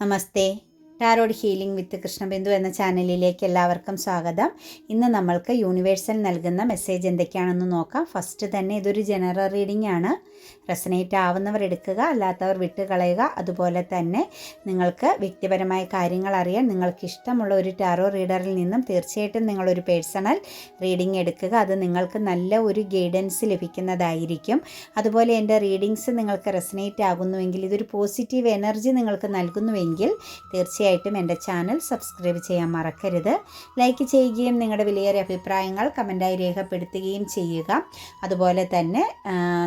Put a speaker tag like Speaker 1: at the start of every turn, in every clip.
Speaker 1: नमस्ते। Tarot healing വിത്ത് കൃഷ്ണബിന്ദു എന്ന ചാനലിലേക്ക് എല്ലാവർക്കും സ്വാഗതം. ഇന്ന് നമ്മൾക്ക് യൂണിവേഴ്സൽ നൽകുന്ന മെസ്സേജ് എന്തൊക്കെയാണെന്ന് നോക്കാം. ഫസ്റ്റ് തന്നെ ഇതൊരു ജനറൽ റീഡിംഗ് ആണ്. റെസനേറ്റ് ആവുന്നവർ എടുക്കുക അല്ലാത്തവർ വിട്ട് കളയുക അതുപോലെ തന്നെ നിങ്ങൾക്ക് വ്യക്തിപരമായ കാര്യങ്ങൾ അറിയാൻ നിങ്ങൾക്ക് ഇഷ്ടമുള്ള ഒരു ടാറോ റീഡറിൽ നിന്നും തീർച്ചയായിട്ടും നിങ്ങളൊരു പേഴ്സണൽ റീഡിംഗ് എടുക്കുക. അത് നിങ്ങൾക്ക് നല്ല ഒരു ഗൈഡൻസ് ലഭിക്കുന്നതായിരിക്കും. അതുപോലെ എന്റെ റീഡിങ്സ് നിങ്ങൾക്ക് റെസനേറ്റ് ആകുന്നുവെങ്കിൽ ഇതൊരു പോസിറ്റീവ് എനർജി നിങ്ങൾക്ക് നൽകുന്നുവെങ്കിൽ തീർച്ചയായിട്ടും എന്റെ ചാനൽ സബ്സ്ക്രൈബ് ചെയ്യാൻ മറക്കരുത്. ലൈക്ക് ചെയ്യുകയും നിങ്ങളുടെ വിലയേറിയ അഭിപ്രായങ്ങൾ കമന്റായി രേഖപ്പെടുത്തുകയും ചെയ്യുക. അതുപോലെ തന്നെ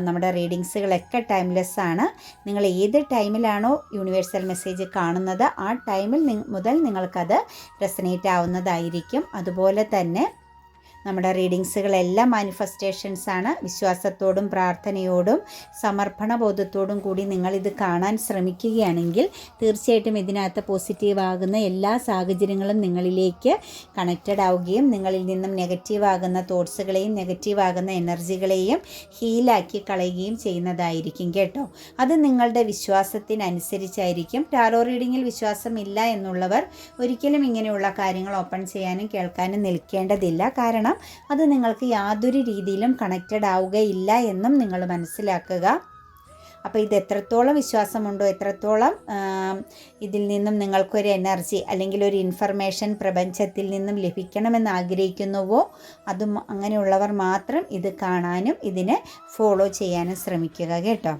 Speaker 1: നമ്മുടെ റീഡിങ്സുകളൊക്കെ ടൈംലെസ് ആണ് നിങ്ങൾ ഏത് ടൈമിലാണോ യൂണിവേഴ്സൽ മെസ്സേജ് കാണുന്നത് ആ ടൈമിൽ മുതൽ നിങ്ങൾക്കത് റെസനേറ്റ് ആവുന്നതായിരിക്കും. അതുപോലെ തന്നെ നമ്മുടെ റീഡിങ്സുകളെല്ലാം മാനിഫെസ്റ്റേഷൻസ് ആണ്. വിശ്വാസത്തോടും പ്രാർത്ഥനയോടും സമർപ്പണ ബോധത്തോടും കൂടി നിങ്ങളിത് കാണാൻ ശ്രമിക്കുകയാണെങ്കിൽ തീർച്ചയായിട്ടും ഇതിനകത്ത് പോസിറ്റീവ് ആകുന്ന എല്ലാ സാഹചര്യങ്ങളും നിങ്ങളിലേക്ക് കണക്റ്റഡ് ആവുകയും നിങ്ങളിൽ നിന്നും നെഗറ്റീവ് ആകുന്ന തോട്ട്സുകളെയും നെഗറ്റീവ് ആകുന്ന എനർജികളെയും ഹീലാക്കി കളയുകയും ചെയ്യുന്നതായിരിക്കും കേട്ടോ. അത് നിങ്ങളുടെ വിശ്വാസത്തിനനുസരിച്ചായിരിക്കും. ടാറോ റീഡിങ്ങിൽ വിശ്വാസമില്ല എന്നുള്ളവർ ഒരിക്കലും ഇങ്ങനെയുള്ള കാര്യങ്ങൾ ഓപ്പൺ ചെയ്യാനും കേൾക്കാനും നിൽക്കേണ്ടതില്ല. കാരണം അത് നിങ്ങൾക്ക് യാതൊരു രീതിയിലും കണക്റ്റഡ് ആവുകയില്ല എന്നും നിങ്ങൾ മനസ്സിലാക്കുക. അപ്പോൾ ഇത് എത്രത്തോളം വിശ്വാസമുണ്ടോ എത്രത്തോളം ഇതിൽ നിന്നും നിങ്ങൾക്കൊരു എനർജി അല്ലെങ്കിൽ ഒരു ഇൻഫർമേഷൻ പ്രപഞ്ചത്തിൽ നിന്നും ലഭിക്കണമെന്ന് ആഗ്രഹിക്കുന്നുവോ അതും അങ്ങനെയുള്ളവർ മാത്രം ഇത് കാണാനും ഇതിനെ ഫോളോ ചെയ്യാനും ശ്രമിക്കുക കേട്ടോ.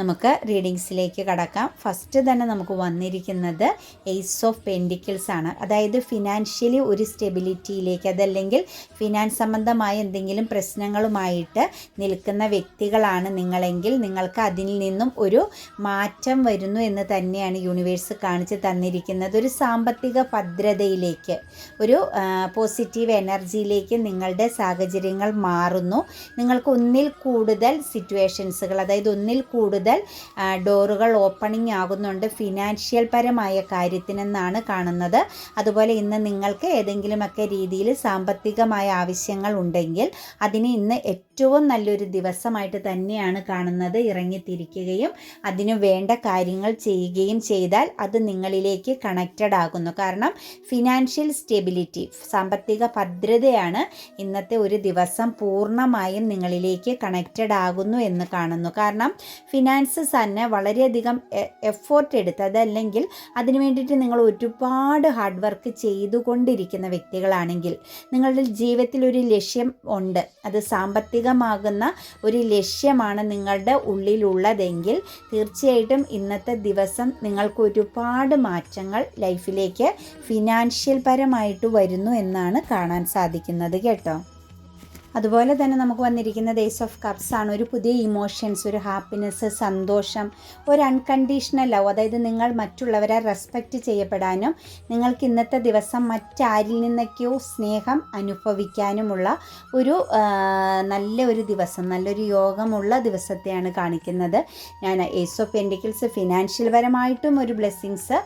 Speaker 1: നമുക്ക് റീഡിങ്സിലേക്ക് കടക്കാം. ഫസ്റ്റ് തന്നെ നമുക്ക് വന്നിരിക്കുന്നത് എയ്സ് ഓഫ് പെൻഡിക്കിൾസ് ആണ്. അതായത് ഫിനാൻഷ്യലി ഒരു സ്റ്റെബിലിറ്റിയിലേക്ക് അതല്ലെങ്കിൽ ഫിനാൻസ് സംബന്ധമായ എന്തെങ്കിലും പ്രശ്നങ്ങളുമായിട്ട് നിൽക്കുന്ന വ്യക്തികളാണ് നിങ്ങളെങ്കിൽ നിങ്ങൾക്ക് അതിൽ നിന്നും ഒരു മാറ്റം വരുന്നു എന്ന് തന്നെയാണ് യൂണിവേഴ്സ് കാണിച്ച് തന്നിരിക്കുന്നത്. ഒരു സാമ്പത്തിക ഭദ്രതയിലേക്ക് ഒരു പോസിറ്റീവ് എനർജിയിലേക്ക് നിങ്ങളുടെ സാഹചര്യങ്ങൾ മാറുന്നു. നിങ്ങൾക്ക് ഒന്നിൽ കൂടുതൽ സിറ്റുവേഷൻസുകൾ അതായത് ഒന്നിൽ കൂടുതൽ ഡോറുകൾ ഓപ്പണിംഗ് ആകുന്നുണ്ട് ഫിനാൻഷ്യൽ പരമായ കാര്യത്തിനെന്നാണ് കാണുന്നത്. അതുപോലെ ഇന്ന് നിങ്ങൾക്ക് ഏതെങ്കിലുമൊക്കെ രീതിയിൽ സാമ്പത്തികമായ ആവശ്യങ്ങൾ ഉണ്ടെങ്കിൽ അതിന് ഇന്ന് ഏറ്റവും നല്ലൊരു ദിവസമായിട്ട് തന്നെയാണ് കാണുന്നത്. ഇറങ്ങിത്തിരിക്കുകയും അതിനു വേണ്ട കാര്യങ്ങൾ ചെയ്യുകയും ചെയ്താൽ അത് നിങ്ങളിലേക്ക് കണക്റ്റഡ് ആകുന്നു. കാരണം ഫിനാൻഷ്യൽ സ്റ്റെബിലിറ്റി സാമ്പത്തിക ഭദ്രതയാണ് ഇന്നത്തെ ഒരു ദിവസം പൂർണമായും നിങ്ങളിലേക്ക് കണക്റ്റഡ് ആകുന്നു എന്ന് കാണുന്നു. കാരണം ഫിനാൻസ് തന്നെ വളരെയധികം എഫോർട്ട് എടുത്ത് അതല്ലെങ്കിൽ അതിനു വേണ്ടിയിട്ട് നിങ്ങൾ ഒരുപാട് ഹാർഡ് വർക്ക് ചെയ്തുകൊണ്ടിരിക്കുന്ന വ്യക്തികളാണെങ്കിൽ നിങ്ങളുടെ ജീവിതത്തിൽ ഒരു ലക്ഷ്യം ഉണ്ട്. അത് സാമ്പത്തികമാകുന്ന ഒരു ലക്ഷ്യമാണ് നിങ്ങളുടെ ഉള്ളിലുള്ളതെങ്കിൽ തീർച്ചയായിട്ടും ഇന്നത്തെ ദിവസം നിങ്ങൾക്ക് ഒരുപാട് മാറ്റങ്ങൾ ലൈഫിലേക്ക് ഫിനാൻഷ്യൽ പരമായിട്ട് വരുന്നു എന്നാണ് കാണാൻ സാധിക്കുന്നത് കേട്ടോ. അതുപോലെ തന്നെ നമുക്ക് വന്നിരിക്കുന്ന ഡേയ്സ് ഓഫ് കപ്സ് ആണ്. ഒരു പുതിയ ഇമോഷൻസ് ഒരു ഹാപ്പിനെസ് സന്തോഷം ഒരു അൺകണ്ടീഷണൽ ലവ് അതായത് നിങ്ങൾ മറ്റുള്ളവരെ റെസ്പെക്റ്റ് ചെയ്യപ്പെടാനും നിങ്ങൾക്ക് ഇന്നത്തെ ദിവസം മറ്റാരിൽ നിന്നൊക്കെയോ സ്നേഹം അനുഭവിക്കാനുമുള്ള ഒരു നല്ല ഒരു ദിവസം നല്ലൊരു യോഗമുള്ള ദിവസത്തെയാണ് കാണിക്കുന്നത്. ഞാൻ ഏസ് ഓഫ് പെൻഡിക്കിൾസ് ഫിനാൻഷ്യൽ പരമായിട്ടും ഒരു ബ്ലെസ്സിങ്സ്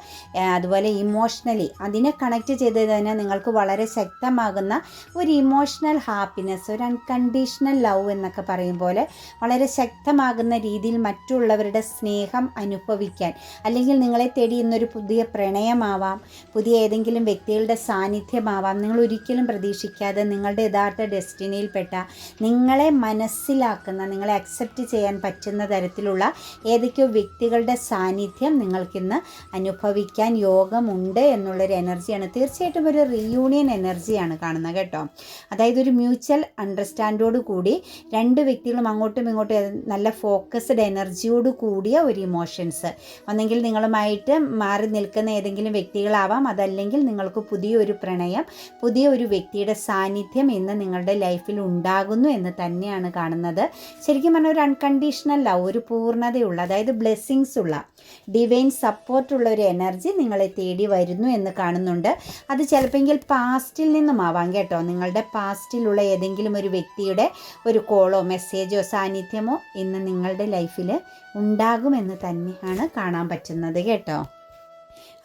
Speaker 1: അതുപോലെ ഇമോഷണലി അതിനെ കണക്ട് ചെയ്ത് തന്നെ നിങ്ങൾക്ക് വളരെ ശക്തമാകുന്ന ഒരു ഇമോഷണൽ ഹാപ്പിനെസ് ഒരു അൺകണ്ടീഷണൽ ലവ് എന്നൊക്കെ പറയും പോലെ വളരെ ശക്തമാകുന്ന രീതിയിൽ മറ്റുള്ളവരുടെ സ്നേഹം അനുഭവിക്കാൻ. അല്ലെങ്കിൽ നിങ്ങളെ തേടി ഇന്നൊരു പുതിയ പ്രണയമാവാം പുതിയ ഏതെങ്കിലും വ്യക്തികളുടെ സാന്നിധ്യമാവാം. നിങ്ങൾ ഒരിക്കലും പ്രതീക്ഷിക്കാതെ നിങ്ങളുടെ യഥാർത്ഥ ഡെസ്റ്റിനിയിൽപ്പെട്ട നിങ്ങളെ മനസ്സിലാക്കുന്ന നിങ്ങളെ അക്സെപ്റ്റ് ചെയ്യാൻ പറ്റുന്ന തരത്തിലുള്ള ഏതൊക്കെയോ വ്യക്തികളുടെ സാന്നിധ്യം നിങ്ങൾക്കിന്ന് അനുഭവിക്കാൻ യോഗമുണ്ട് എന്നുള്ളൊരു എനർജിയാണ് തീർച്ചയായിട്ടും ഒരു റീയൂണിയൻ എനർജിയാണ് കാണുന്നത് കേട്ടോ. അതായത് ഒരു മ്യൂച്വൽ അണ്ടർസ്റ്റാൻഡോട് കൂടി രണ്ട് വ്യക്തികളും അങ്ങോട്ടും ഇങ്ങോട്ടും നല്ല ഫോക്കസ്ഡ് എനർജിയോട് കൂടിയ ഒരു ഇമോഷൻസ് ഒന്നെങ്കിൽ നിങ്ങളുമായിട്ട് മാറി നിൽക്കുന്ന ഏതെങ്കിലും വ്യക്തികളാവാം. അതല്ലെങ്കിൽ നിങ്ങൾക്ക് പുതിയൊരു പ്രണയം പുതിയ ഒരു വ്യക്തിയുടെ സാന്നിധ്യം ഇന്ന് നിങ്ങളുടെ ലൈഫിൽ ഉണ്ടാകുന്നു എന്ന് തന്നെയാണ് കാണുന്നത്. ശരിക്കും പറഞ്ഞാൽ ഒരു അൺകണ്ടീഷണൽ ലവ് ഒരു പൂർണതയുള്ള അതായത് ബ്ലെസ്സിങ്സ് ഉള്ള ഡിവൈൻ സപ്പോർട്ടുള്ള ഒരു എനർജി നിങ്ങളെ തേടി വരുന്നു എന്ന് കാണുന്നുണ്ട്. അത് ചിലപ്പോൾ പാസ്റ്റിൽ നിന്നും ആവാം കേട്ടോ. നിങ്ങളുടെ പാസ്റ്റിലുള്ള ഏതെങ്കിലും ഒരു വ്യക്തിയുടെ ഒരു കോളോ മെസ്സേജോ സാന്നിധ്യമോ ഇന്ന് നിങ്ങളുടെ ലൈഫിൽ ഉണ്ടാകുമെന്ന് തന്നെയാണ് കാണാൻ പറ്റുന്നത് കേട്ടോ.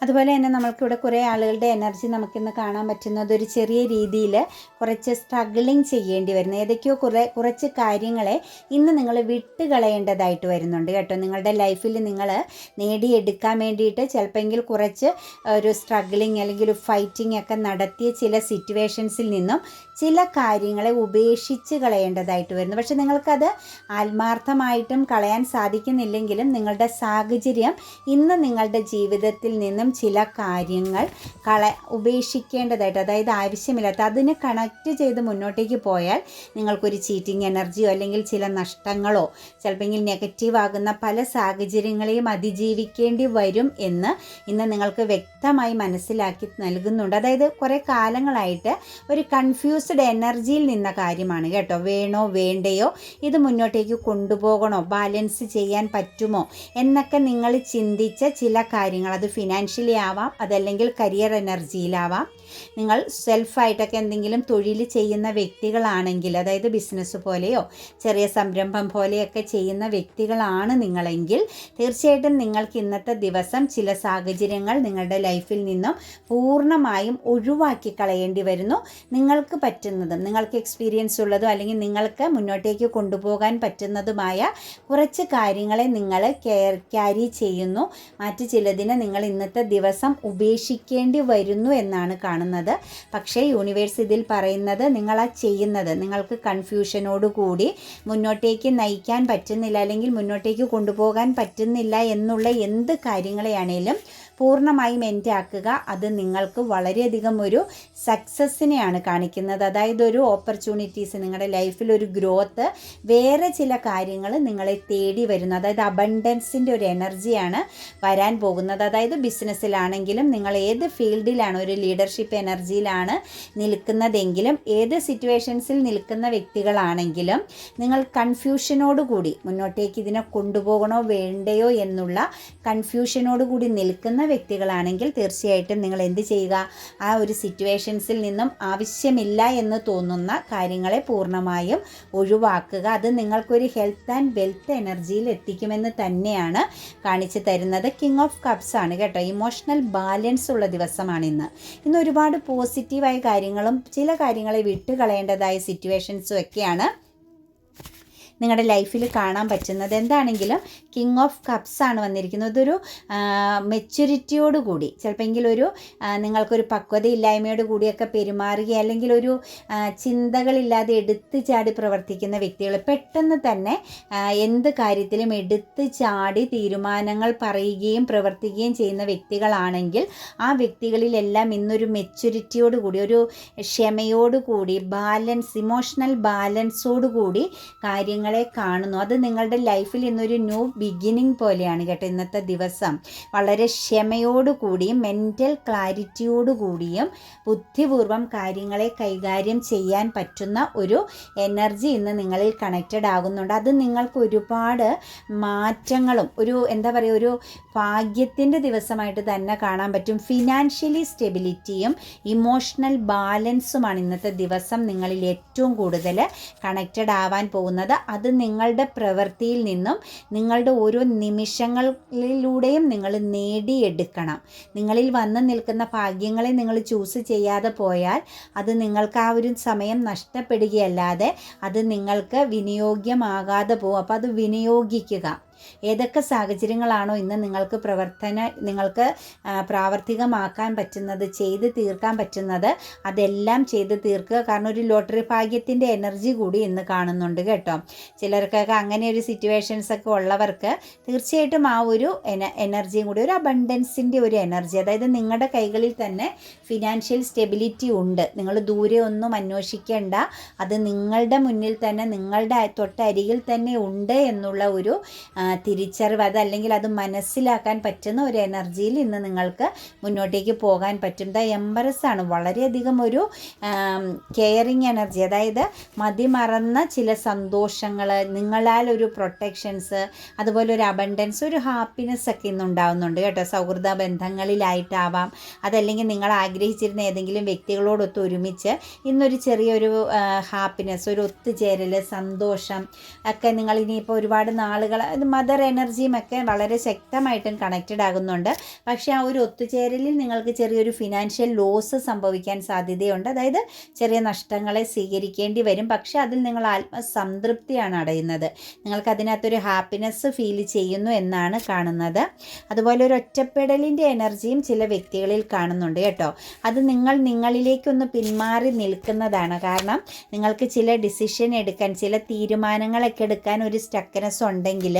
Speaker 1: അതുപോലെ തന്നെ നമ്മൾക്കിവിടെ കുറേ ആളുകളുടെ എനർജി നമുക്കിന്ന് കാണാൻ പറ്റുന്നത് ഒരു ചെറിയ രീതിയിൽ കുറച്ച് സ്ട്രഗിളിങ് ചെയ്യേണ്ടി വരുന്നു. ഏതൊക്കെയോ കുറേ കുറച്ച് കാര്യങ്ങളെ ഇന്ന് നിങ്ങൾ വിട്ട് കളയേണ്ടതായിട്ട് വരുന്നുണ്ട് കേട്ടോ. നിങ്ങളുടെ ലൈഫിൽ നിങ്ങൾ നേടിയെടുക്കാൻ വേണ്ടിയിട്ട് ചിലപ്പോൾ കുറച്ച് ഒരു സ്ട്രഗിളിങ് അല്ലെങ്കിൽ ഒരു ഫൈറ്റിംഗ് ഒക്കെ നടത്തിയ ചില സിറ്റുവേഷൻസിൽ നിന്നും ചില കാര്യങ്ങളെ ഉപേക്ഷിച്ച് കളയേണ്ടതായിട്ട് വരുന്നു. പക്ഷെ നിങ്ങൾക്കത് ആത്മാർത്ഥമായിട്ടും കളയാൻ സാധിക്കുന്നില്ലെങ്കിലും നിങ്ങളുടെ സാഹചര്യം ഇന്ന് നിങ്ങളുടെ ജീവിതത്തിൽ നിന്നും ചില കാര്യങ്ങൾ കള ഉപേക്ഷിക്കേണ്ടതായിട്ട് അതായത് ആവശ്യമില്ലാത്ത അതിനെ കണക്റ്റ് ചെയ്ത് മുന്നോട്ടേക്ക് പോയാൽ നിങ്ങൾക്കൊരു ചീറ്റിംഗ് എനർജിയോ അല്ലെങ്കിൽ ചില നഷ്ടങ്ങളോ ചിലപ്പോൾ നെഗറ്റീവ് ആകുന്ന പല സാഹചര്യങ്ങളെയും അതിജീവിക്കേണ്ടി വരും എന്ന് ഇന്ന് നിങ്ങൾക്ക് വ്യക്തമായി മനസ്സിലാക്കി നൽകുന്നുണ്ട്. അതായത് കുറേ കാലങ്ങളായിട്ട് ഒരു കൺഫ്യൂസ്ഡ് എനർജിയിൽ നിന്ന കാര്യമാണ് കേട്ടോ. വേണോ വേണ്ടയോ ഇത് മുന്നോട്ടേക്ക് കൊണ്ടുപോകണോ ബാലൻസ് ചെയ്യാൻ പറ്റുമോ എന്നൊക്കെ നിങ്ങൾ ചിന്തിച്ച ചില കാര്യങ്ങൾ അത് ഫിനാൻഷ്യലി ആവാം അതല്ലെങ്കിൽ കരിയർ എനർജിയിലാവാം നിങ്ങൾ സെൽഫായിട്ടൊക്കെ എന്തെങ്കിലും തൊഴിൽ ചെയ്യുന്ന വ്യക്തികളാണെങ്കിൽ അതായത് ബിസിനസ് പോലെയോ ചെറിയ സംരംഭം പോലെയൊക്കെ ചെയ്യുന്ന വ്യക്തികളാണ് നിങ്ങളെങ്കിൽ തീർച്ചയായിട്ടും നിങ്ങൾക്ക് ഇന്നത്തെ ദിവസം ചില സാഹചര്യങ്ങൾ നിങ്ങളുടെ ലൈഫിൽ നിന്നും പൂർണമായും ഒഴിവാക്കി കളയേണ്ടി വരുന്നു. നിങ്ങൾക്ക് പറ്റുന്നതും നിങ്ങൾക്ക് എക്സ്പീരിയൻസ് ഉള്ളതും അല്ലെങ്കിൽ നിങ്ങൾക്ക് മുന്നോട്ടേക്ക് കൊണ്ടുപോകാൻ പറ്റുന്നതുമായ കുറച്ച് കാര്യങ്ങളെ നിങ്ങൾ കെയർ ക്യാരി ചെയ്യുന്നു. മറ്റു ചിലതിനെ നിങ്ങൾ ഇന്നത്തെ ദിവസം ഉപേക്ഷിക്കേണ്ടി വരുന്നു എന്നാണ് കാണുന്നത്. പക്ഷേ യൂണിവേഴ്സ് ഇതിൽ പറയുന്നത് നിങ്ങൾ ആ ചെയ്യുന്നത്. നിങ്ങൾക്ക് കൺഫ്യൂഷനോടുകൂടി മുന്നോട്ടേക്ക് നയിക്കാൻ പറ്റുന്നില്ല അല്ലെങ്കിൽ മുന്നോട്ടേക്ക് കൊണ്ടുപോകാൻ പറ്റുന്നില്ല എന്നുള്ള എന്ത് കാര്യങ്ങളെയാണേലും പൂർണമായും എന്റെ ആക്കുക അത് നിങ്ങൾക്ക് വളരെയധികം ഒരു സക്സസ്സിനെയാണ് കാണിക്കുന്നത്. അതായത് ഒരു ഓപ്പർച്യൂണിറ്റീസ് നിങ്ങളുടെ ലൈഫിൽ ഒരു ഗ്രോത്ത് വേറെ ചില കാര്യങ്ങൾ നിങ്ങളെ തേടി വരുന്നു. അതായത് അബണ്ടൻസിന്റെ ഒരു എനർജിയാണ് വരാൻ പോകുന്നത്. അതായത് ബിസിനസ്സിലാണെങ്കിലും നിങ്ങൾ ഏത് ഫീൽഡിലാണ് ഒരു ലീഡർഷിപ്പ് എനർജിയിലാണ് നിൽക്കുന്നതെങ്കിലും ഏത് സിറ്റുവേഷൻസിൽ നിൽക്കുന്ന വ്യക്തികളാണെങ്കിലും നിങ്ങൾ കൺഫ്യൂഷനോടുകൂടി മുന്നോട്ടേക്ക് ഇതിനെ കൊണ്ടുപോകണോ വേണ്ടയോ എന്നുള്ള കൺഫ്യൂഷനോടുകൂടി നിൽക്കുന്ന വ്യക്തികളാണെങ്കിൽ തീർച്ചയായിട്ടും നിങ്ങൾ എന്ത് ചെയ്യുക? ആ ഒരു സിറ്റുവേഷൻസിൽ നിന്നും ആവശ്യമില്ല എന്ന് തോന്നുന്ന കാര്യങ്ങളെ പൂർണമായും ഒഴിവാക്കുക. അത് നിങ്ങൾക്കൊരു ഹെൽത്ത് ആൻഡ് വെൽത്ത് എനർജിയിൽ എത്തിക്കുമെന്ന് തന്നെയാണ് കാണിച്ചു തരുന്നത്. കിങ് ഓഫ് കപ്സ് ആണ് കേട്ടോ. ഇമോഷണൽ ബാലൻസ് ഉള്ള ദിവസമാണ് ഇന്ന്. ഇന്ന് ഒരുപാട് പോസിറ്റീവായ കാര്യങ്ങളും ചില കാര്യങ്ങളെ വിട്ടുകളയേണ്ടതായ സിറ്റുവേഷൻസും ഒക്കെയാണ്. നിങ്ങളുടെ ലൈഫിൽ കാണാൻ പറ്റുന്നത് എന്താണെങ്കിലും കിങ് ഓഫ് കപ്സ് ആണ് വന്നിരിക്കുന്നത്. ഇതൊരു മെച്യൂരിറ്റിയോട് കൂടി ചിലപ്പോൾ ഒരു നിങ്ങൾക്കൊരു പക്വതയില്ലായ്മയോട് കൂടിയൊക്കെ പെരുമാറുക അല്ലെങ്കിൽ ഒരു ചിന്തകളില്ലാതെ എടുത്ത് ചാടി പ്രവർത്തിക്കുന്ന വ്യക്തികൾ പെട്ടെന്ന് തന്നെ എന്ത് കാര്യത്തിലും എടുത്ത് ചാടി തീരുമാനങ്ങൾ പറയുകയും പ്രവർത്തിക്കുകയും ചെയ്യുന്ന വ്യക്തികളാണെങ്കിൽ ആ വ്യക്തികളിലെല്ലാം ഇന്നൊരു മെച്യൂരിറ്റിയോട് കൂടി ഒരു ക്ഷമയോടുകൂടി ബാലൻസ് ഇമോഷണൽ ബാലൻസോടുകൂടി കാര്യങ്ങൾ നിങ്ങളെ കാണുന്നു. അത് നിങ്ങളുടെ ലൈഫിൽ ഇന്നൊരു ന്യൂ ബിഗിനിങ് പോലെയാണ് കേട്ടോ ഇന്നത്തെ ദിവസം. വളരെ ക്ഷമയോടുകൂടിയും മെന്റൽ ക്ലാരിറ്റിയോടുകൂടിയും ബുദ്ധിപൂർവം കാര്യങ്ങളെ കൈകാര്യം ചെയ്യാൻ പറ്റുന്ന ഒരു എനർജി ഇന്ന് നിങ്ങളിൽ കണക്റ്റഡ് ആകുന്നുണ്ട്. അത് നിങ്ങൾക്ക് ഒരുപാട് മാറ്റങ്ങളും ഒരു എന്താ പറയുക ഒരു ഭാഗ്യത്തിന്റെ ദിവസമായിട്ട് തന്നെ കാണാൻ പറ്റും. ഫിനാൻഷ്യലി സ്റ്റെബിലിറ്റിയും ഇമോഷണൽ ബാലൻസുമാണ് ഇന്നത്തെ ദിവസം നിങ്ങളിൽ ഏറ്റവും കൂടുതൽ കണക്റ്റഡ് ആവാൻ പോകുന്നത്. അത് നിങ്ങളുടെ പ്രവൃത്തിയിൽ നിന്നും നിങ്ങളുടെ ഓരോ നിമിഷങ്ങളിലൂടെയും നിങ്ങൾ നേടിയെടുക്കണം. നിങ്ങളിൽ വന്ന് നിൽക്കുന്ന ഭാഗ്യങ്ങളെ നിങ്ങൾ ചൂസ് ചെയ്യാതെ പോയാൽ അത് നിങ്ങൾക്ക് ആ ഒരു സമയം നഷ്ടപ്പെടുകയല്ലാതെ അത് നിങ്ങൾക്ക് വിനിയോഗ്യമാകാതെ പോകും. അപ്പോൾ അത് വിനിയോഗിക്കുക. ഏതൊക്കെ സാഹചര്യങ്ങളാണോ ഇന്ന് നിങ്ങൾക്ക് പ്രവർത്തന നിങ്ങൾക്ക് പ്രാവർത്തികമാക്കാൻ പറ്റുന്നത് ചെയ്ത് തീർക്കാൻ പറ്റുന്നത് അതെല്ലാം ചെയ്ത് തീർക്കുക. കാരണം ഒരു ലോട്ടറി ഭാഗ്യത്തിന്റെ എനർജി കൂടി ഇന്ന് കാണുന്നുണ്ട് കേട്ടോ. ചിലർക്കൊക്കെ അങ്ങനെ ഒരു സിറ്റുവേഷൻസ് ഒക്കെ ഉള്ളവർക്ക് തീർച്ചയായിട്ടും ആ ഒരു എനർജിയും കൂടി ഒരു അബണ്ടൻസിന്റെ ഒരു എനർജി അതായത് നിങ്ങളുടെ കൈകളിൽ തന്നെ ഫിനാൻഷ്യൽ സ്റ്റെബിലിറ്റി ഉണ്ട്. നിങ്ങൾ ദൂരെ ഒന്നും അന്വേഷിക്കേണ്ട. അത് നിങ്ങളുടെ മുന്നിൽ തന്നെ നിങ്ങളുടെ തൊട്ടരികിൽ തന്നെ ഉണ്ട് എന്നുള്ള ഒരു തിരിച്ചറിവ് അതല്ലെങ്കിൽ അത് മനസ്സിലാക്കാൻ പറ്റുന്ന ഒരു എനർജിയിൽ ഇന്ന് നിങ്ങൾക്ക് മുന്നോട്ടേക്ക് പോകാൻ പറ്റും. ദ എംബറസ് ആണ്. വളരെയധികം ഒരു കെയറിങ് എനർജി അതായത് മതിമറന്ന ചില സന്തോഷങ്ങൾ നിങ്ങളാൽ ഒരു പ്രൊട്ടക്ഷൻസ് അതുപോലെ ഒരു അബണ്ടൻസ് ഒരു ഹാപ്പിനെസ് ഒക്കെ ഇന്ന് ഉണ്ടാവുന്നുണ്ട് കേട്ടോ. സൗഹൃദ ബന്ധങ്ങളിലായിട്ടാവാം അതല്ലെങ്കിൽ നിങ്ങൾ ആഗ്രഹിച്ചിരുന്ന ഏതെങ്കിലും വ്യക്തികളോടൊത്ത് ഒരുമിച്ച് ഇന്നൊരു ചെറിയൊരു ഹാപ്പിനെസ് ഒരു ഒത്തുചേരൽ സന്തോഷം ഒക്കെ നിങ്ങൾ ഇനിയിപ്പോൾ ഒരുപാട് നാളുകൾ മദർ എനർജിയും ഒക്കെ വളരെ ശക്തമായിട്ടും കണക്റ്റഡ് ആകുന്നുണ്ട്. പക്ഷേ ആ ഒരു ഒത്തുചേരലിൽ നിങ്ങൾക്ക് ചെറിയൊരു ഫിനാൻഷ്യൽ ലോസ് സംഭവിക്കാൻ സാധ്യതയുണ്ട്. അതായത് ചെറിയ നഷ്ടങ്ങളെ സ്വീകരിക്കേണ്ടി വരും. പക്ഷേ അതിൽ നിങ്ങൾ ആത്മസംതൃപ്തിയാണ് അടയുന്നത്. നിങ്ങൾക്ക് അതിനകത്തൊരു ഹാപ്പിനെസ് ഫീൽ ചെയ്യുന്നു എന്നാണ് കാണുന്നത്. അതുപോലെ ഒരു ഒറ്റപ്പെടലിന്റെ എനർജിയും ചില വ്യക്തികളിൽ കാണുന്നുണ്ട് കേട്ടോ. അത് നിങ്ങൾ നിങ്ങളിലേക്കൊന്ന് പിന്മാറി നിൽക്കുന്നതാണ് കാരണം നിങ്ങൾക്ക് ചില ഡിസിഷൻ എടുക്കാൻ ചില തീരുമാനങ്ങളൊക്കെ എടുക്കാൻ ഒരു സ്റ്റക്കനസ് ഉണ്ടെങ്കിൽ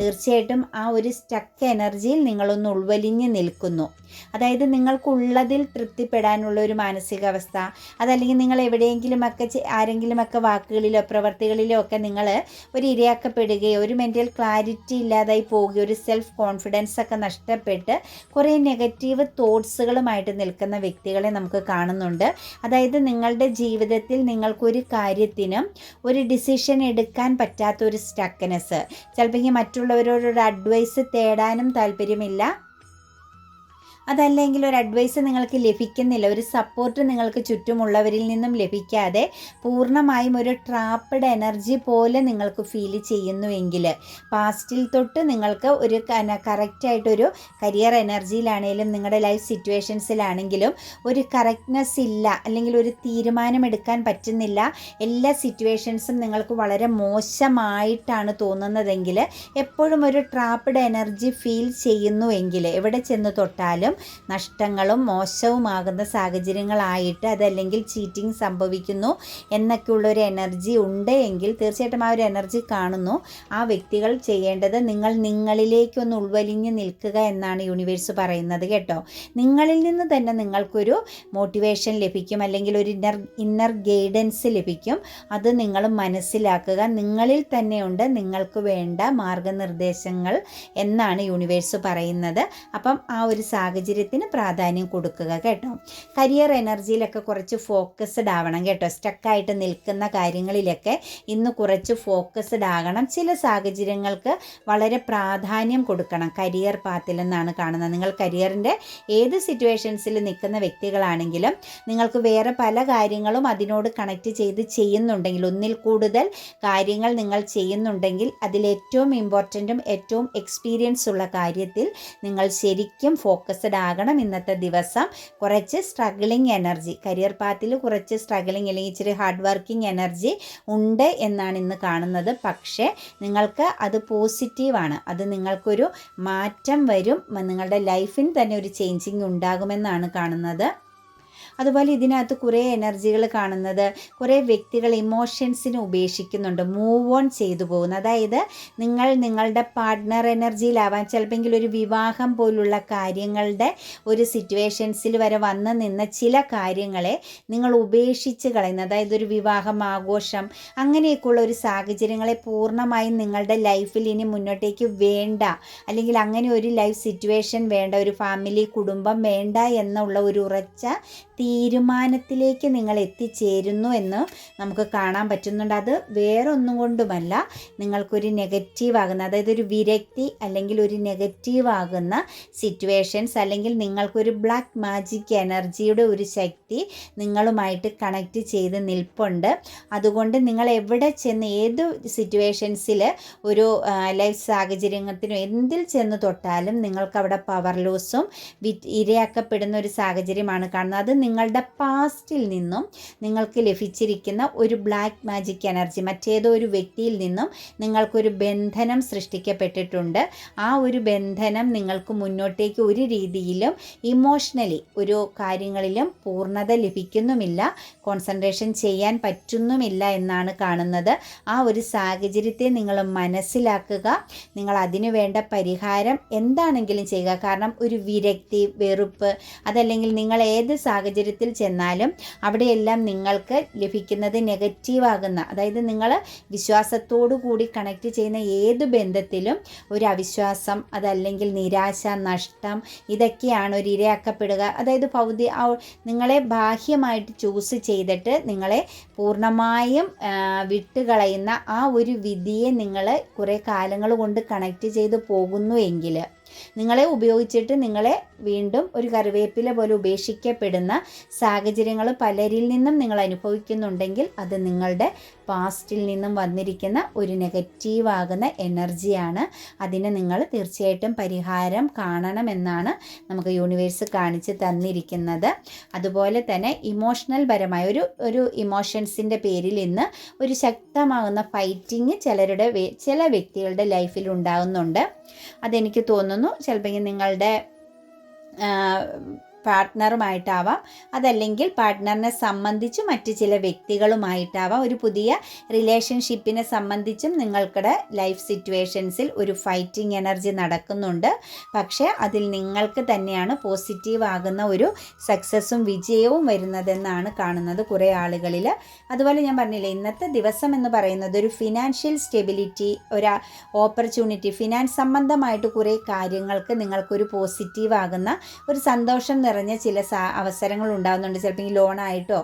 Speaker 1: തീർച്ചയായിട്ടും ആ ഒരു സ്റ്റക്ക് എനർജിയിൽ നിങ്ങളൊന്ന് ഉൾവലിഞ്ഞ് നിൽക്കുന്നു. അതായത് നിങ്ങൾക്കുള്ളതിൽ തൃപ്തിപ്പെടാനുള്ള ഒരു മാനസികാവസ്ഥ അതല്ലെങ്കിൽ നിങ്ങൾ എവിടെയെങ്കിലുമൊക്കെ ആരെങ്കിലുമൊക്കെ വാക്കുകളിലോ പ്രവർത്തികളിലോ ഒക്കെ നിങ്ങൾ ഒരു ഇരയാക്കപ്പെടുകയോ ഒരു മെന്റൽ ക്ലാരിറ്റി ഇല്ലാതായി പോവുകയോ ഒരു സെൽഫ് കോൺഫിഡൻസ് ഒക്കെ നഷ്ടപ്പെട്ട് കുറേ നെഗറ്റീവ് തോട്ട്സുകളുമായിട്ട് നിൽക്കുന്ന വ്യക്തികളെ നമുക്ക് കാണുന്നുണ്ട്. അതായത് നിങ്ങളുടെ ജീവിതത്തിൽ നിങ്ങൾക്കൊരു കാര്യത്തിനും ഒരു ഡിസിഷൻ എടുക്കാൻ പറ്റാത്ത ഒരു സ്റ്റക്കനെസ് ചിലപ്പോൾ മറ്റുള്ളവരോട് ഒരു അഡ്വൈസ് തേടാനും താല്പര്യമില്ല. അതല്ലെങ്കിൽ ഒരു അഡ്വൈസ് നിങ്ങൾക്ക് ലഭിക്കുന്നില്ല ഒരു സപ്പോർട്ട് നിങ്ങൾക്ക് ചുറ്റുമുള്ളവരിൽ നിന്നും ലഭിക്കാതെ പൂർണമായും ഒരു ട്രാപ്പഡ് എനർജി പോലെ നിങ്ങൾക്ക് ഫീൽ ചെയ്യുന്നുവെങ്കിൽ പാസ്റ്റിൽ തൊട്ട് നിങ്ങൾക്ക് ഒരു കറക്റ്റായിട്ടൊരു കരിയർ എനർജിയിലാണെങ്കിലും നിങ്ങളുടെ ലൈഫ് സിറ്റുവേഷൻസിലാണെങ്കിലും ഒരു കറക്റ്റ്നെസ് ഇല്ല അല്ലെങ്കിൽ ഒരു തീരുമാനമെടുക്കാൻ പറ്റുന്നില്ല എല്ലാ സിറ്റുവേഷൻസും നിങ്ങൾക്ക് വളരെ മോശമായിട്ടാണ് തോന്നുന്നതെങ്കിൽ എപ്പോഴും ഒരു ട്രാപ്പഡ് എനർജി ഫീൽ ചെയ്യുന്നുവെങ്കിൽ എവിടെ ചെന്ന് തൊട്ടാലും നഷ്ടങ്ങളും മോശവുമാകുന്ന സാഹചര്യങ്ങളായിട്ട് അതല്ലെങ്കിൽ ചീറ്റിംഗ് സംഭവിക്കുന്നു എന്നൊക്കെയുള്ള ഒരു എനർജി ഉണ്ട് എങ്കിൽ തീർച്ചയായിട്ടും ആ ഒരു എനർജി കാണുന്നു. ആ വ്യക്തികൾ ചെയ്യേണ്ടത് നിങ്ങൾ നിങ്ങളിലേക്കൊന്ന് ഉൾവലിഞ്ഞ് നിൽക്കുക എന്നാണ് യൂണിവേഴ്സ് പറയുന്നത് കേട്ടോ. നിങ്ങളിൽ നിന്ന് തന്നെ നിങ്ങൾക്കൊരു മോട്ടിവേഷൻ ലഭിക്കും അല്ലെങ്കിൽ ഒരു ഇന്നർ ഇന്നർ ഗൈഡൻസ് ലഭിക്കും. അത് നിങ്ങൾ മനസ്സിലാക്കുക. നിങ്ങളിൽ തന്നെയുണ്ട്. നിങ്ങൾക്ക് വേണ്ട മാർഗനിർദ്ദേശങ്ങൾ എന്നാണ് യൂണിവേഴ്സ് പറയുന്നത്. അപ്പം ആ ഒരു സാഹചര്യത്തിന് പ്രാധാന്യം കൊടുക്കുക കേട്ടോ. കരിയർ എനർജിയിലൊക്കെ കുറച്ച് ഫോക്കസ്ഡ് ആവണം കേട്ടോ. സ്റ്റക്കായിട്ട് നിൽക്കുന്ന കാര്യങ്ങളിലൊക്കെ ഇന്ന് കുറച്ച് ഫോക്കസ്ഡ് ആകണം. ചില സാഹചര്യങ്ങൾക്ക് വളരെ പ്രാധാന്യം കൊടുക്കണം. കരിയർ പാത്തിൽ എന്നാണ് കാണുന്നത്. നിങ്ങൾ കരിയറിന്റെ ഏത് സിറ്റുവേഷൻസിൽ നിൽക്കുന്ന വ്യക്തികളാണെങ്കിലും നിങ്ങൾക്ക് വേറെ പല കാര്യങ്ങളും അതിനോട് കണക്ട് ചെയ്ത് ചെയ്യുന്നുണ്ടെങ്കിൽ ഒന്നിൽ കൂടുതൽ കാര്യങ്ങൾ നിങ്ങൾ ചെയ്യുന്നുണ്ടെങ്കിൽ അതിലേറ്റവും ഇമ്പോർട്ടന്റും ഏറ്റവും എക്സ്പീരിയൻസ് ഉള്ള കാര്യത്തിൽ നിങ്ങൾ ശരിക്കും ഫോക്കസ്ഡ് ആകണം ഇന്നത്തെ ദിവസം. കുറച്ച് സ്ട്രഗിളിങ് എനർജി കരിയർ പാത്തിൽ കുറച്ച് സ്ട്രഗിളിങ് അല്ലെങ്കിൽ ഇച്ചിരി ഹാർഡ് വർക്കിംഗ് എനർജി ഉണ്ട് എന്നാണ് ഇന്ന് കാണുന്നത്. പക്ഷേ നിങ്ങൾക്ക് അത് പോസിറ്റീവാണ് അത് നിങ്ങൾക്കൊരു മാറ്റം വരും. നിങ്ങളുടെ ലൈഫിന് തന്നെ ഒരു ചേഞ്ചിങ് ഉണ്ടാകുമെന്നാണ് കാണുന്നത്. അതുപോലെ ഇതിനകത്ത് കുറേ എനർജികൾ കാണുന്നത് കുറേ വ്യക്തികൾ ഇമോഷൻസിനെ ഉപേക്ഷിക്കുന്നുണ്ട് മൂവ് ഓൺ ചെയ്തു പോകുന്നു. അതായത് നിങ്ങൾ നിങ്ങളുടെ പാർട്ട്ണർ എനർജിയിലാവാൻ ചിലപ്പോൾ ഒരു വിവാഹം പോലുള്ള കാര്യങ്ങളുടെ ഒരു സിറ്റുവേഷൻസിൽ വരെ വന്ന് നിന്ന ചില കാര്യങ്ങളെ നിങ്ങൾ ഉപേക്ഷിച്ച് കളയുന്നു അതായത് ഒരു വിവാഹം ആഘോഷം അങ്ങനെയൊക്കെയുള്ള ഒരു സാഹചര്യങ്ങളെ പൂർണമായും നിങ്ങളുടെ ലൈഫിൽ ഇനി മുന്നോട്ടേക്ക് വേണ്ട അല്ലെങ്കിൽ അങ്ങനെ ഒരു ലൈഫ് സിറ്റുവേഷൻ വേണ്ട ഒരു ഫാമിലി കുടുംബം വേണ്ട എന്നുള്ള ഒരു ഉറച്ച തീരുമാനത്തിലേക്ക് നിങ്ങൾ എത്തിച്ചേരുന്നു എന്ന് നമുക്ക് കാണാൻ പറ്റുന്നുണ്ട്. അത് വേറൊന്നും കൊണ്ടുമല്ല. നിങ്ങൾക്കൊരു നെഗറ്റീവ് ആകുന്ന അതായത് ഒരു വിരക്തി അല്ലെങ്കിൽ ഒരു നെഗറ്റീവ് ആകുന്ന സിറ്റുവേഷൻസ് അല്ലെങ്കിൽ നിങ്ങൾക്കൊരു ബ്ലാക്ക് മാജിക് എനർജിയുടെ ഒരു ശക്തി നിങ്ങളുമായിട്ട് കണക്ട് ചെയ്ത് നിൽപ്പുണ്ട്. അതുകൊണ്ട് നിങ്ങൾ എവിടെ ചെന്ന് ഏത് സിറ്റുവേഷൻസിൽ ഒരു ലൈഫ് സാഹചര്യത്തിനും എന്തിൽ ചെന്ന് തൊട്ടാലും നിങ്ങൾക്ക് അവിടെ പവർ ലോസും ഇരയാക്കപ്പെടുന്ന ഒരു സാഹചര്യമാണ് കാണുന്നത്. അത് നിങ്ങളുടെ പാസ്റ്റിൽ നിന്നും നിങ്ങൾക്ക് ലഭിച്ചിരിക്കുന്ന ഒരു ബ്ലാക്ക് മാജിക് എനർജി മറ്റേതോ ഒരു വ്യക്തിയിൽ നിന്നും നിങ്ങൾക്കൊരു ബന്ധനം സൃഷ്ടിക്കപ്പെട്ടിട്ടുണ്ട്. ആ ഒരു ബന്ധനം നിങ്ങൾക്ക് മുന്നോട്ടേക്ക് ഒരു രീതിയിലും ഇമോഷണലി ഒരു കാര്യങ്ങളിലും പൂർണത ലഭിക്കുന്നുമില്ല. കോൺസെൻട്രേഷൻ ചെയ്യാൻ പറ്റുന്നുമില്ല എന്നാണ് കാണുന്നത്. ആ ഒരു സാഹചര്യത്തെ നിങ്ങൾ മനസ്സിലാക്കുക. നിങ്ങൾ അതിനു വേണ്ട പരിഹാരം എന്താണെങ്കിലും ചെയ്യുക. കാരണം ഒരു വിരക്തി വെറുപ്പ് അതല്ലെങ്കിൽ നിങ്ങൾ ഏത് സാഹചര്യത്തിൽ ചെന്നാലും അവിടെയെല്ലാം നിങ്ങൾക്ക് ലഭിക്കുന്നത് നെഗറ്റീവാകുന്ന അതായത് നിങ്ങൾ വിശ്വാസത്തോടു കൂടി കണക്ട് ചെയ്യുന്ന ഏത് ബന്ധത്തിലും ഒരു അവിശ്വാസം അതല്ലെങ്കിൽ നിരാശ നഷ്ടം ഇതൊക്കെയാണ് ഒരു ഇരയാക്കപ്പെടുക. അതായത് ഭൗതി നിങ്ങളെ ബാഹ്യമായിട്ട് ചൂസ് ചെയ്തിട്ട് നിങ്ങളെ പൂർണമായും വിട്ടുകളയുന്ന ആ ഒരു വിധിയെ നിങ്ങൾ കുറേ കാലങ്ങൾ കൊണ്ട് കണക്ട് ചെയ്ത് പോകുന്നു എങ്കിൽ നിങ്ങളെ ഉപയോഗിച്ചിട്ട് നിങ്ങളെ വീണ്ടും ഒരു കറിവേപ്പില പോലെ ഉപേക്ഷിക്കപ്പെടുന്ന സാഹചര്യങ്ങൾ പലരിൽ നിന്നും നിങ്ങൾ അനുഭവിക്കുന്നുണ്ടെങ്കിൽ അത് നിങ്ങളുടെ പാസ്റ്റിൽ നിന്നും വന്നിരിക്കുന്ന ഒരു നെഗറ്റീവ് ആകുന്ന എനർജിയാണ് അതിനെ നിങ്ങൾ തീർച്ചയായിട്ടും പരിഹാരം കാണണമെന്നാണ് നമുക്ക് യൂണിവേഴ്സ് കാണിച്ച് തന്നിരിക്കുന്നത്. അതുപോലെ തന്നെ ഇമോഷണൽ പരമായ ഒരു ഒരു ഇമോഷൻസിന്റെ പേരിൽ ഇന്ന് ഒരു ശക്തമാകുന്ന ഫൈറ്റിങ് ചിലരുടെ ചില വ്യക്തികളുടെ ലൈഫിൽ ഉണ്ടാകുന്നുണ്ട് അതെനിക്ക് തോന്നുന്നു ചിലപ്പോൾ നിങ്ങളുടെ പാർട്ട്ണറുമായിട്ടാവാം അതല്ലെങ്കിൽ പാർട്ട്ണറിനെ സംബന്ധിച്ച് മറ്റ് ചില വ്യക്തികളുമായിട്ടാവാം ഒരു പുതിയ റിലേഷൻഷിപ്പിനെ സംബന്ധിച്ചും നിങ്ങൾക്കിടെ ലൈഫ് സിറ്റുവേഷൻസിൽ ഒരു ഫൈറ്റിംഗ് എനർജി നടക്കുന്നുണ്ട്. പക്ഷേ അതിൽ നിങ്ങൾക്ക് തന്നെയാണ് പോസിറ്റീവ് ആകുന്ന ഒരു സക്സസ്സും വിജയവും വരുന്നതെന്നാണ് കാണുന്നത് കുറേ ആളുകളിൽ അതുപോലെ ഞാൻ പറഞ്ഞില്ലേ ഇന്നത്തെ ദിവസം എന്ന് പറയുന്നത് ഒരു ഫിനാൻഷ്യൽ സ്റ്റെബിലിറ്റി ഒരു ഓപ്പർച്യൂണിറ്റി ഫിനാൻസ് സംബന്ധമായിട്ട് കുറേ കാര്യങ്ങൾക്ക് നിങ്ങൾക്കൊരു പോസിറ്റീവ് ആകുന്ന ഒരു സന്തോഷം നിറഞ്ഞ ചില അവസരങ്ങൾ ഉണ്ടാകുന്നുണ്ട് ചിലപ്പോൾ ഈ ലോണായിട്ടോ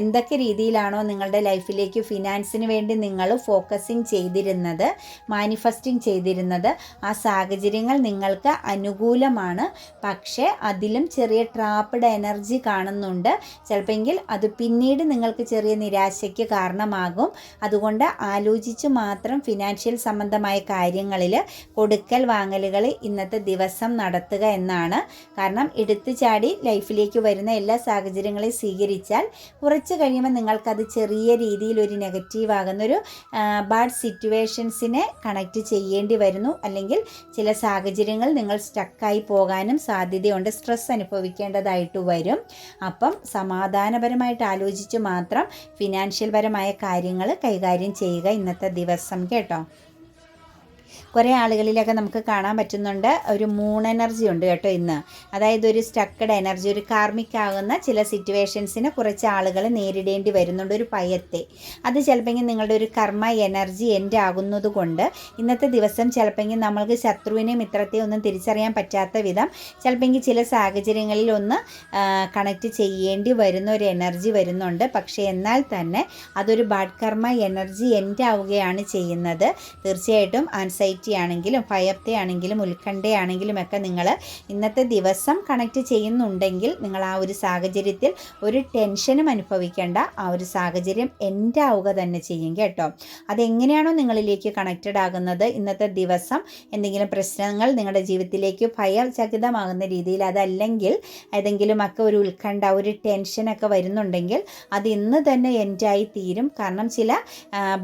Speaker 1: എന്തൊക്കെ രീതിയിലാണോ നിങ്ങളുടെ ലൈഫിലേക്ക് ഫിനാൻസിന് വേണ്ടി നിങ്ങൾ ഫോക്കസിങ് ചെയ്തിരുന്നത് മാനിഫെസ്റ്റിംഗ് ചെയ്തിരുന്നത് ആ സാഹചര്യങ്ങൾ നിങ്ങൾക്ക് അനുകൂലമാണ്. പക്ഷേ അതിലും ചെറിയ ട്രാപ്പ്ഡ് എനർജി കാണുന്നുണ്ട്. ചിലപ്പോൾ അത് പിന്നീട് നിങ്ങൾക്ക് ചെറിയ നിരാശയ്ക്ക് കാരണമാകും. അതുകൊണ്ട് ആലോചിച്ച് മാത്രം ഫിനാൻഷ്യൽ സംബന്ധമായ കാര്യങ്ങളിൽ കൊടുക്കൽ വാങ്ങലുകൾ ഇന്നത്തെ ദിവസം നടത്തുക എന്നാണ്. കാരണം എടുത്തു ചാടി ലൈഫിലേക്ക് വരുന്ന എല്ലാ സാഹചര്യങ്ങളെയും സ്വീകരിച്ചാൽ കുറച്ച് കഴിയുമ്പോൾ നിങ്ങൾക്കത് ചെറിയ രീതിയിൽ ഒരു നെഗറ്റീവ് ആകുന്നൊരു ബാഡ് സിറ്റുവേഷൻസിനെ കണക്റ്റ് ചെയ്യേണ്ടി വരുന്നു. അല്ലെങ്കിൽ ചില സാഹചര്യങ്ങൾ നിങ്ങൾ സ്റ്റക്കായി പോകാനും സാധ്യതയുണ്ട്. സ്ട്രെസ് അനുഭവിക്കേണ്ടതായിട്ട് വരും. അപ്പം സമാധാനപരമായിട്ട് ആലോചിച്ച് മാത്രം ഫിനാൻഷ്യൽ പരമായ കാര്യങ്ങൾ കൈകാര്യം ചെയ്യുക ഇന്നത്തെ ദിവസം. കേട്ടോ. കുറേ ആളുകളിലൊക്കെ നമുക്ക് കാണാൻ പറ്റുന്നുണ്ട്. ഒരു മൂൺ എനർജി ഉണ്ട് കേട്ടോ ഇന്ന്. അതായത് ഒരു സ്റ്റക്കഡ് എനർജി ഒരു കാർമിക് ആകുന്ന ചില സിറ്റുവേഷൻസിനെ കുറച്ച് ആളുകൾ നേരിടേണ്ടി വരുന്നുണ്ട് ഒരു പയത്തെ അത് ചിലപ്പോൾ നിങ്ങളുടെ ഒരു കർമ്മ എനർജി എന്റെ ആകുന്നതുകൊണ്ട് ഇന്നത്തെ ദിവസം ചിലപ്പോൾ നമ്മൾക്ക് ശത്രുവിനെയും മിത്രത്തെയും ഒന്നും തിരിച്ചറിയാൻ പറ്റാത്ത വിധം ചിലപ്പോൾ ചില സാഹചര്യങ്ങളിൽ ഒന്ന് കണക്ട് ചെയ്യേണ്ടി വരുന്ന ഒരു എനർജി വരുന്നുണ്ട്. പക്ഷേ എന്നാൽ തന്നെ അതൊരു ബാഡ് കർമ്മ എനർജി എന്റെ ആവുകയാണ് ചെയ്യുന്നത്. തീർച്ചയായിട്ടും ആൻസൈറ്റി ആൻസൈറ്റി ആണെങ്കിലും ഭയത്തെ ആണെങ്കിലും ഉത്കണ്ഠയാണെങ്കിലും ഒക്കെ നിങ്ങൾ ഇന്നത്തെ ദിവസം കണക്ട് ചെയ്യുന്നുണ്ടെങ്കിൽ നിങ്ങൾ ആ ഒരു സാഹചര്യത്തിൽ ഒരു ടെൻഷനും അനുഭവിക്കേണ്ട. ആ ഒരു സാഹചര്യം എന്റെ ആവുക തന്നെ ചെയ്യും കേട്ടോ. അതെങ്ങനെയാണോ നിങ്ങളിലേക്ക് കണക്റ്റഡ് ആകുന്നത് ഇന്നത്തെ ദിവസം? എന്തെങ്കിലും പ്രശ്നങ്ങൾ നിങ്ങളുടെ ജീവിതത്തിലേക്ക് ഭയചകിതമാകുന്ന രീതിയിൽ അതല്ലെങ്കിൽ ഏതെങ്കിലും ഒക്കെ ഒരു ഉത്കണ്ഠ ഒരു ടെൻഷനൊക്കെ വരുന്നുണ്ടെങ്കിൽ അത് ഇന്ന് തന്നെ എൻഡായി തീരും. കാരണം ചില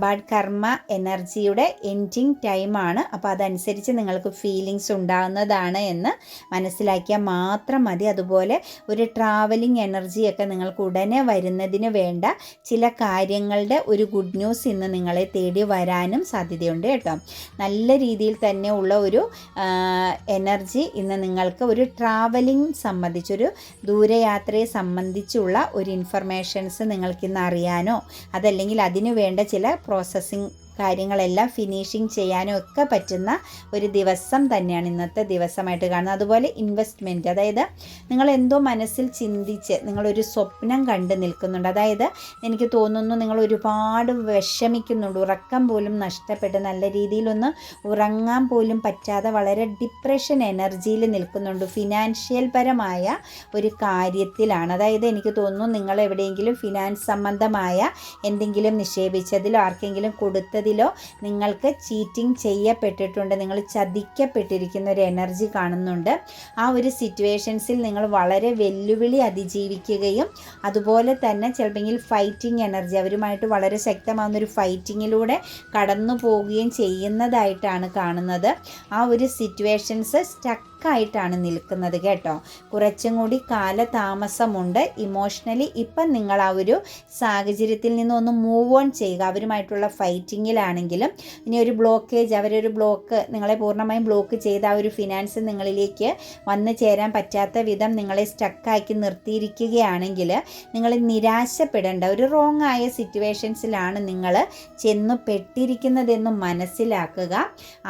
Speaker 1: ബാഡ് കർമ്മ എനർജിയുടെ എൻഡിങ് ടൈമാണ് അപ്പോൾ അതനുസരിച്ച് നിങ്ങൾക്ക് ഫീലിങ്സ് ഉണ്ടാകുന്നതാണ് എന്ന് മനസ്സിലാക്കിയാൽ മാത്രം മതി. അതുപോലെ ഒരു ട്രാവലിംഗ് എനർജിയൊക്കെ നിങ്ങൾക്ക് ഉടനെ വരുന്നതിന് വേണ്ട ചില കാര്യങ്ങളുടെ ഒരു ഗുഡ് ന്യൂസ് ഇന്ന് നിങ്ങളെ തേടി വരാനും സാധ്യതയുണ്ട് കേട്ടോ. നല്ല രീതിയിൽ തന്നെ ഉള്ള ഒരു എനർജി ഇന്ന് നിങ്ങൾക്ക് ഒരു ട്രാവലിംഗ് സംബന്ധിച്ചൊരു ദൂരയാത്രയെ സംബന്ധിച്ചുള്ള ഒരു ഇൻഫർമേഷൻസ് നിങ്ങൾക്കിന്ന് അറിയാനോ അതല്ലെങ്കിൽ അതിനു വേണ്ട ചില പ്രോസസ്സിങ് കാര്യങ്ങളെല്ലാം ഫിനിഷിങ് ചെയ്യാനും ഒക്കെ പറ്റുന്ന ഒരു ദിവസം തന്നെയാണ് ഇന്നത്തെ ദിവസമായിട്ട് കാണുന്നത്. അതുപോലെ ഇൻവെസ്റ്റ്മെന്റ് അതായത് നിങ്ങൾ എന്തോ മനസ്സിൽ ചിന്തിച്ച് നിങ്ങളൊരു സ്വപ്നം കണ്ട് നിൽക്കുന്നുണ്ട്. അതായത് എനിക്ക് തോന്നുന്നു നിങ്ങൾ ഒരുപാട് വിഷമിക്കുന്നുണ്ട്. ഉറക്കം പോലും നഷ്ടപ്പെട്ട് നല്ല രീതിയിലൊന്ന് ഉറങ്ങാൻ പോലും പറ്റാതെ വളരെ ഡിപ്രഷൻ എനർജിയിൽ നിൽക്കുന്നുണ്ട്. ഫിനാൻഷ്യൽ പരമായ ഒരു കാര്യത്തിലാണ്. അതായത് എനിക്ക് തോന്നുന്നു നിങ്ങൾ എവിടെയെങ്കിലും ഫിനാൻസ് സംബന്ധമായ എന്തെങ്കിലും നിക്ഷേപിച്ചതിലോ ആർക്കെങ്കിലും കൊടുത്ത ജീവിതത്തിലോ നിങ്ങൾക്ക് ചീറ്റിംഗ് ചെയ്യപ്പെട്ടിട്ടുണ്ട്. നിങ്ങൾ ചതിക്കപ്പെട്ടിരിക്കുന്ന ഒരു എനർജി കാണുന്നുണ്ട്. ആ ഒരു സിറ്റുവേഷൻസിൽ നിങ്ങൾ വളരെ വെല്ലുവിളി അതിജീവിക്കുകയും അതുപോലെ തന്നെ ചിലപ്പോൾ ഫൈറ്റിംഗ് എനർജി അവരുമായിട്ട് വളരെ ശക്തമാകുന്ന ഒരു ഫൈറ്റിങ്ങിലൂടെ കടന്നു പോവുകയും ചെയ്യുന്നതായിട്ടാണ് കാണുന്നത്. ആ ഒരു സിറ്റുവേഷൻസ് സ്റ്റക്ക് സ്റ്റക്കായിട്ടാണ് നിൽക്കുന്നത് കേട്ടോ. കുറച്ചും കൂടി കാലതാമസമുണ്ട്. ഇമോഷണലി ഇപ്പം നിങ്ങൾ ആ ഒരു സാഹചര്യത്തിൽ നിന്നൊന്ന് മൂവ് ഓൺ ചെയ്യുക. അവരുമായിട്ടുള്ള ഫൈറ്റിങ്ങിലാണെങ്കിലും ഇനി ഒരു ബ്ലോക്കേജ് അവരൊരു ബ്ലോക്ക് നിങ്ങളെ പൂർണമായും ബ്ലോക്ക് ചെയ്ത ആ ഒരു ഫിനാൻസ് നിങ്ങളിലേക്ക് വന്നു ചേരാൻ പറ്റാത്ത വിധം നിങ്ങളെ സ്റ്റക്കാക്കി നിർത്തിയിരിക്കുകയാണെങ്കിൽ നിങ്ങൾ നിരാശപ്പെടേണ്ട ഒരു റോങ് ആയ സിറ്റുവേഷൻസിലാണ് നിങ്ങൾ ചെന്നു പെട്ടിരിക്കുന്നതെന്ന് മനസ്സിലാക്കുക.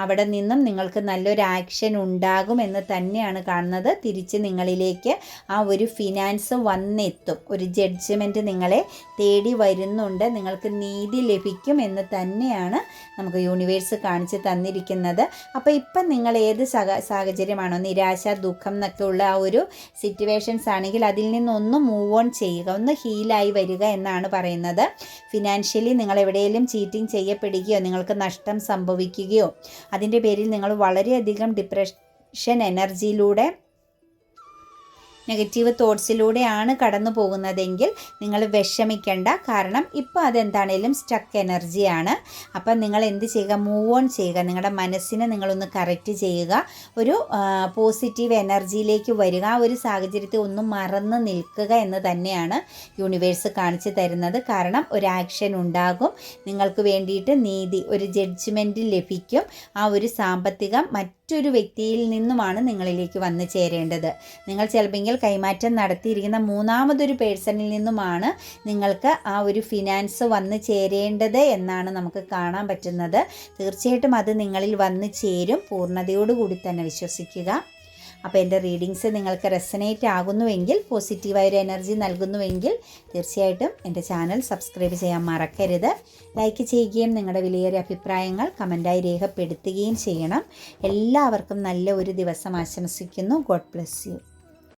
Speaker 1: അവിടെ നിന്നും നിങ്ങൾക്ക് നല്ലൊരു ആക്ഷൻ ഉണ്ടാകും എന്ന് തന്നെയാണ് കാണുന്നത്. തിരിച്ച് നിങ്ങളിലേക്ക് ആ ഒരു ഫിനാൻസ് വന്നെത്തും. ഒരു ജഡ്ജ്മെന്റ് നിങ്ങളെ തേടി വരുന്നുണ്ട്. നിങ്ങൾക്ക് നീതി ലഭിക്കും എന്ന് തന്നെയാണ് നമുക്ക് യൂണിവേഴ്സ് കാണിച്ച് തന്നിരിക്കുന്നത്. അപ്പോൾ ഇപ്പം നിങ്ങൾ ഏത് സഹ സാഹചര്യമാണോ നിരാശ ദുഃഖം എന്നൊക്കെ ഉള്ള ആ ഒരു സിറ്റുവേഷൻസ് ആണെങ്കിൽ അതിൽ നിന്നൊന്ന് മൂവ് ഓൺ ചെയ്യുക ഒന്ന് ഹീലായി വരിക എന്നാണ് പറയുന്നത്. ഫിനാൻഷ്യലി നിങ്ങൾ എവിടെയെങ്കിലും ചീറ്റിംഗ് ചെയ്യപ്പെടുകയോ നിങ്ങൾക്ക് നഷ്ടം സംഭവിക്കുകയോ അതിന്റെ പേരിൽ നിങ്ങൾ വളരെയധികം ഡിപ്രഷൻ എനർജിയിലൂടെ നെഗറ്റീവ് തോട്ട്സിലൂടെയാണ് കടന്നു പോകുന്നതെങ്കിൽ നിങ്ങൾ വിഷമിക്കേണ്ട. കാരണം ഇപ്പോൾ അതെന്താണേലും സ്റ്റക്ക് എനർജിയാണ് അപ്പം നിങ്ങൾ എന്ത് ചെയ്യുക? മൂവ് ഓൺ ചെയ്യുക. നിങ്ങളുടെ മനസ്സിനെ നിങ്ങളൊന്ന് കറക്റ്റ് ചെയ്യുക. ഒരു പോസിറ്റീവ് എനർജിയിലേക്ക് വരിക. ഒരു സാഹചര്യത്തെ ഒന്നും മറന്ന് നിൽക്കുക എന്ന് തന്നെയാണ് യൂണിവേഴ്സ് കാണിച്ചു തരുന്നത്. കാരണം ഒരു ആക്ഷൻ ഉണ്ടാകും. നിങ്ങൾക്ക് വേണ്ടിയിട്ട് നീതി ഒരു ജഡ്ജ്മെന്റ് ലഭിക്കും. ആ ഒരു സാമ്പത്തികം മറ്റൊരു വ്യക്തിയിൽ നിന്നുമാണ് നിങ്ങളിലേക്ക് വന്നു ചേരേണ്ടത്. നിങ്ങൾ ചിലപ്പോൾ കൈമാറ്റം നടത്തിയിരിക്കുന്ന മൂന്നാമതൊരു പേഴ്സണിൽ നിന്നുമാണ് നിങ്ങൾക്ക് ആ ഒരു ഫിനാൻസ് വന്നു ചേരേണ്ടത് എന്നാണ് നമുക്ക് കാണാൻ പറ്റുന്നത്. തീർച്ചയായിട്ടും അത് നിങ്ങളിൽ വന്നു ചേരും. പൂർണതയോടുകൂടി തന്നെ വിശ്വസിക്കുക. അപ്പോൾ എന്റെ റീഡിങ്സ് നിങ്ങൾക്ക് റെസനേറ്റ് ആകുന്നുവെങ്കിൽ പോസിറ്റീവായ ഒരു എനർജി നൽകുന്നുവെങ്കിൽ തീർച്ചയായിട്ടും എന്റെ ചാനൽ സബ്സ്ക്രൈബ് ചെയ്യാൻ മറക്കരുത്. ലൈക്ക് ചെയ്യുകയും നിങ്ങളുടെ വിലയേറിയ അഭിപ്രായങ്ങൾ കമന്റായി രേഖപ്പെടുത്തുകയും ചെയ്യണം. എല്ലാവർക്കും നല്ല ഒരു ദിവസം ആശംസിക്കുന്നു. God bless you